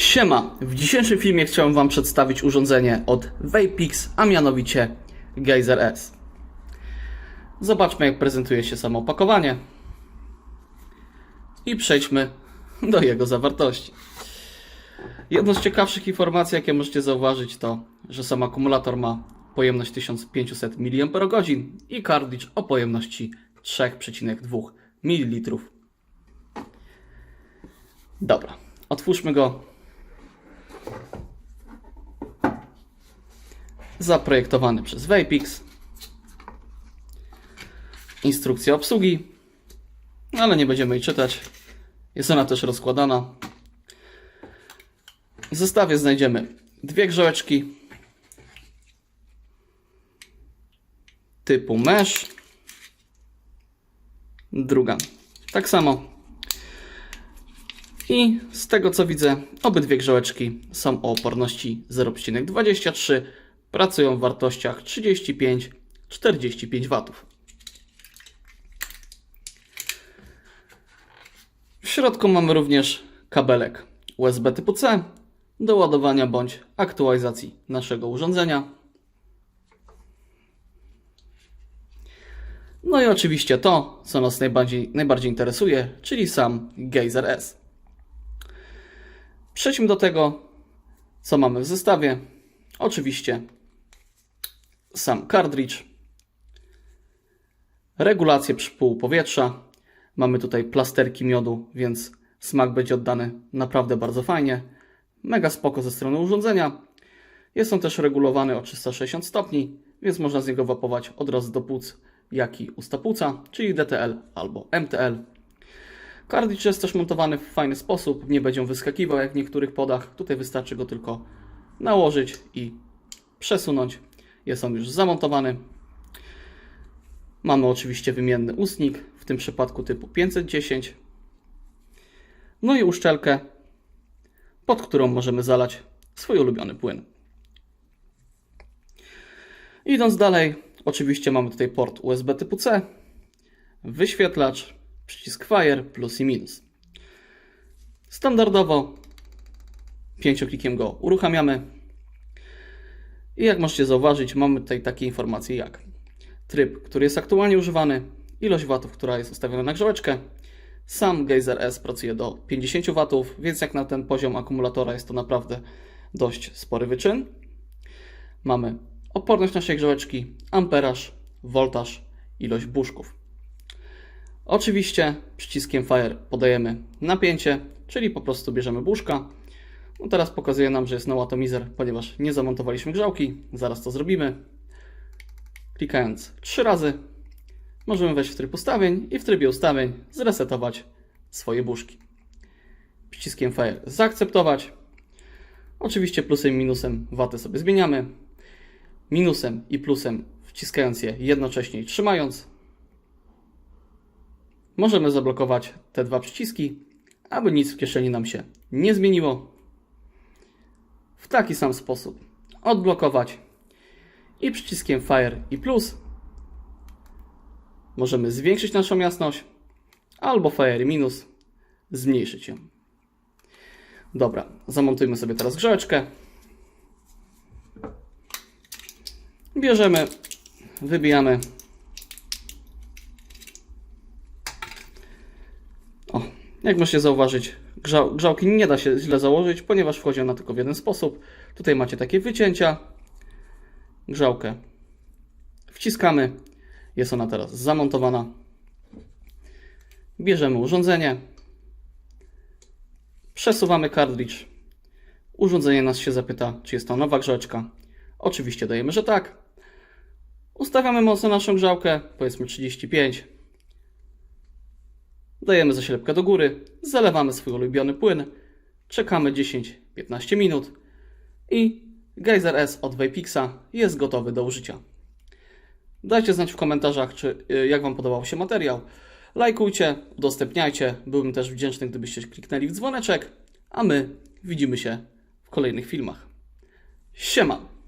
Siema! W dzisiejszym filmie chciałem Wam przedstawić urządzenie od Vapix, a mianowicie Geyser S. Zobaczmy jak prezentuje się samo opakowanie i przejdźmy do jego zawartości. Jedną z ciekawszych informacji, jakie możecie zauważyć, to, że sam akumulator ma pojemność 1500 mAh i kartridż o pojemności 3,2 ml. Dobra, otwórzmy go. Zaprojektowany przez Vapix. Instrukcja obsługi, ale nie będziemy jej czytać. Jest ona też rozkładana. W zestawie znajdziemy dwie grzałeczki typu mesh. Druga tak samo. I z tego co widzę, obydwie grzałeczki są o oporności 0,23, pracują w wartościach 35-45 W. W środku mamy również kabelek USB typu C do ładowania bądź aktualizacji naszego urządzenia. No i oczywiście to, co nas najbardziej, najbardziej interesuje, czyli sam Geyser S. Przejdźmy do tego, co mamy w zestawie. Oczywiście sam kartridż, regulację przypływu powietrza. Mamy tutaj plasterki miodu, więc smak będzie oddany naprawdę bardzo fajnie. Mega spoko ze strony urządzenia. Jest on też regulowany o 360 stopni, więc można z niego wapować od razu do płuc, jak i usta płuca, czyli DTL albo MTL. Kartridż jest też montowany w fajny sposób, nie będzie on wyskakiwał jak w niektórych podach. Tutaj wystarczy go tylko nałożyć i przesunąć. Jest on już zamontowany. Mamy oczywiście wymienny ustnik, w tym przypadku typu 510. No i uszczelkę, pod którą możemy zalać swój ulubiony płyn. Idąc dalej, oczywiście mamy tutaj port USB typu C, wyświetlacz, przycisk Fire, plus i minus. Standardowo pięcioklikiem go uruchamiamy. I jak możecie zauważyć, mamy tutaj takie informacje jak tryb, który jest aktualnie używany, ilość watów, która jest ustawiona na grzałeczkę. Sam Geyser S pracuje do 50 watów, więc jak na ten poziom akumulatora jest to naprawdę dość spory wyczyn. Mamy oporność naszej grzałeczki, amperaż, voltaż, ilość buszków. Oczywiście przyciskiem Fire podajemy napięcie, czyli po prostu bierzemy buszka. No teraz pokazuje nam, że jest no atomizer, ponieważ nie zamontowaliśmy grzałki. Zaraz to zrobimy. Klikając trzy razy możemy wejść w tryb ustawień i w trybie ustawień zresetować swoje buszki. Przyciskiem Fire zaakceptować. Oczywiście plusem i minusem waty sobie zmieniamy. Minusem i plusem wciskając je jednocześnie i trzymając. Możemy zablokować te dwa przyciski, aby nic w kieszeni nam się nie zmieniło. W taki sam sposób odblokować i przyciskiem Fire i plus możemy zwiększyć naszą jasność albo Fire i minus zmniejszyć ją. Dobra, zamontujmy sobie teraz grzałeczkę. Bierzemy, wybijamy O, jak możecie zauważyć, grzał, grzałki nie da się źle założyć, ponieważ wchodzi ona tylko w jeden sposób. Tutaj macie takie wycięcia. Grzałkę wciskamy. Jest ona teraz zamontowana. Bierzemy urządzenie. Przesuwamy kartridż. Urządzenie nas się zapyta, czy jest to nowa grzałeczka. Oczywiście dajemy, że tak. Ustawiamy mocno naszą grzałkę, powiedzmy 35 Dajemy zaślepkę do góry, zalewamy swój ulubiony płyn, czekamy 10-15 minut i Geyser S od Vapixa jest gotowy do użycia. Dajcie znać w komentarzach, czy, y, jak Wam podobał się materiał. Lajkujcie, udostępniajcie. Byłbym też wdzięczny, gdybyście kliknęli w dzwoneczek, a my widzimy się w kolejnych filmach. Siema!